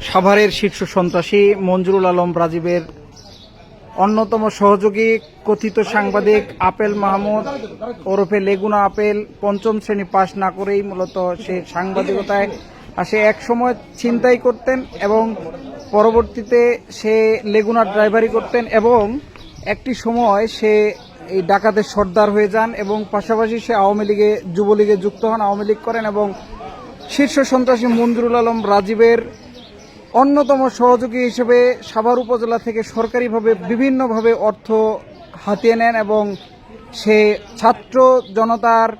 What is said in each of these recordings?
সাভারের শীর্ষ সন্ত্রাসী মঞ্জুরুল আলম রাজীবের অন্যতম সহযোগী কথিত সাংবাদিক আপেল মাহমুদ ওরফে লেগুনা আপেল পঞ্চম শ্রেণি পাশ না করেই মূলত সে সাংবাদিকতায় আসে। এক সময় ছিনতাই করতেন এবং পরবর্তীতে সে লেগুনার ড্রাইভারি করতেন এবং একটি সময় সে এই ডাকাতের সর্দার হয়ে যান এবং পাশাপাশি সে আওয়ামী লীগে, যুবলীগে যুক্ত হন, আওয়ামী লীগ করেন এবং শীর্ষ সন্ত্রাসী মঞ্জুরুল আলম রাজীবের অন্যতম সহযোগী হিসেবে সাভার উপজেলা থেকে সরকারিভাবে বিভিন্নভাবে অর্থ হাতিয়ে নেন এবং সে ছাত্র জনতার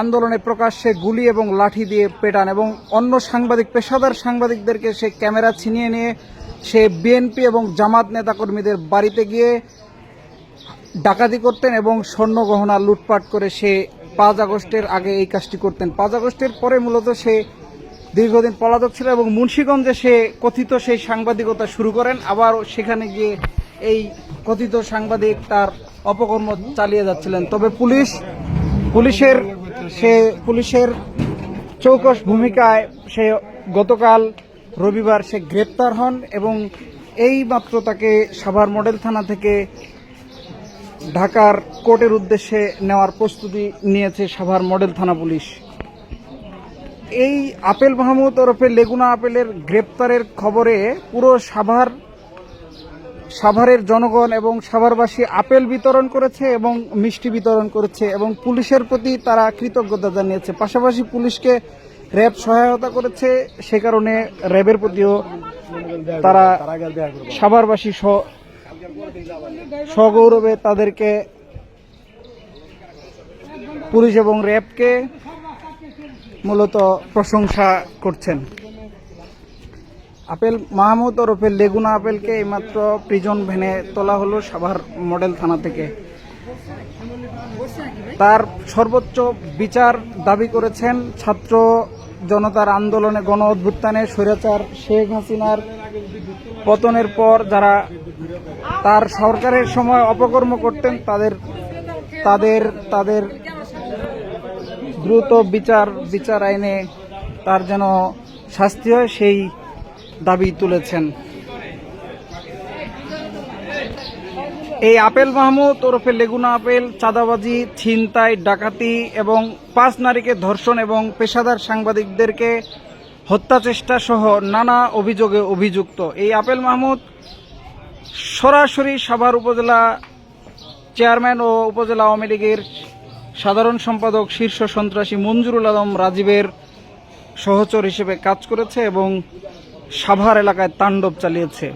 আন্দোলনে প্রকাশ্যে গুলি এবং লাঠি দিয়ে পেটান এবং অন্য সাংবাদিক, পেশাদার সাংবাদিকদেরকে সে ক্যামেরা ছিনিয়ে নিয়ে সে বিএনপি এবং জামাত নেতাকর্মীদের বাড়িতে গিয়ে ডাকাতি করতেন এবং স্বর্ণ গহনা লুটপাট করে সে পাঁচ আগস্টের আগে এই কাজটি করতেন। পাঁচ আগস্টের পরে মূলত সে দীর্ঘদিন পলাতক ছিল এবং মুন্সীগঞ্জে সে কথিত সেই সাংবাদিকতা শুরু করেন। আবার সেখানে গিয়ে এই কথিত সাংবাদিক তার অপকর্ম চালিয়ে যাচ্ছিলেন। তবে পুলিশ, পুলিশের সে পুলিশের চৌকস ভূমিকায় সে গতকাল রবিবার সে গ্রেপ্তার হন এবং এই মাত্র তাকে সাভার মডেল থানা থেকে ঢাকার কোর্টের উদ্দেশ্যে নেওয়ার প্রস্তুতি নিয়েছে সাভার মডেল থানা পুলিশ। এই আপেল মাহমুদ ওরফে লেগুনা আপেলের গ্রেপ্তারের খবরে পুরো সাভার, সাভারের জনগণ এবং সাভারবাসী আপেল বিতরণ করেছে এবং মিষ্টি বিতরণ করেছে এবং পুলিশের প্রতি তারা কৃতজ্ঞতা জানিয়েছে। পাশাপাশি পুলিশকে র্যাব সহায়তা করেছে, সে কারণে র্যাবের প্রতিও তারা সাভারবাসী সগৌরবে তাদেরকে পুলিশ এবং র্যাবকে মূলত প্রশংসা করছেন। আপেল মাহমুদ ওরফে লেগুনা আপেলকে এইমাত্র প্রিজন ভ্যানে তোলা হলো সাভার মডেল থানা থেকে। তার সর্বোচ্চ বিচার দাবি করেছেন ছাত্র জনতার আন্দোলনে গণ অভ্যুত্থানে স্বৈরাচার শেখ হাসিনার পতনের পর যারা তার সরকারের সময় অপকর্ম করতেন, তাদের তাদের তাদের দ্রুত বিচার বিচার আইনে তার যেন শাস্তি হয়, সেই দাবি তুলেছেন। এই আপেল মাহমুদ ওরফে লেগুনা আপেল, চাঁদাবাজি, ছিনতাই, ডাকাতি এবং পাঁচ নারীকে ধর্ষণ এবং পেশাদার সাংবাদিকদেরকে হত্যা চেষ্টা সহ নানা অভিযোগে অভিযুক্ত। এই আপেল মাহমুদ সরাসরি সাভার উপজেলা চেয়ারম্যান ও উপজেলা আওয়ামী লীগের সাধারণ সম্পাদক শীর্ষ সন্ত্রাসী মঞ্জুরুল আলম রাজীবের সহচর হিসেবে কাজ করেছে এবং সাভার এলাকায় তাণ্ডব চালিয়েছে।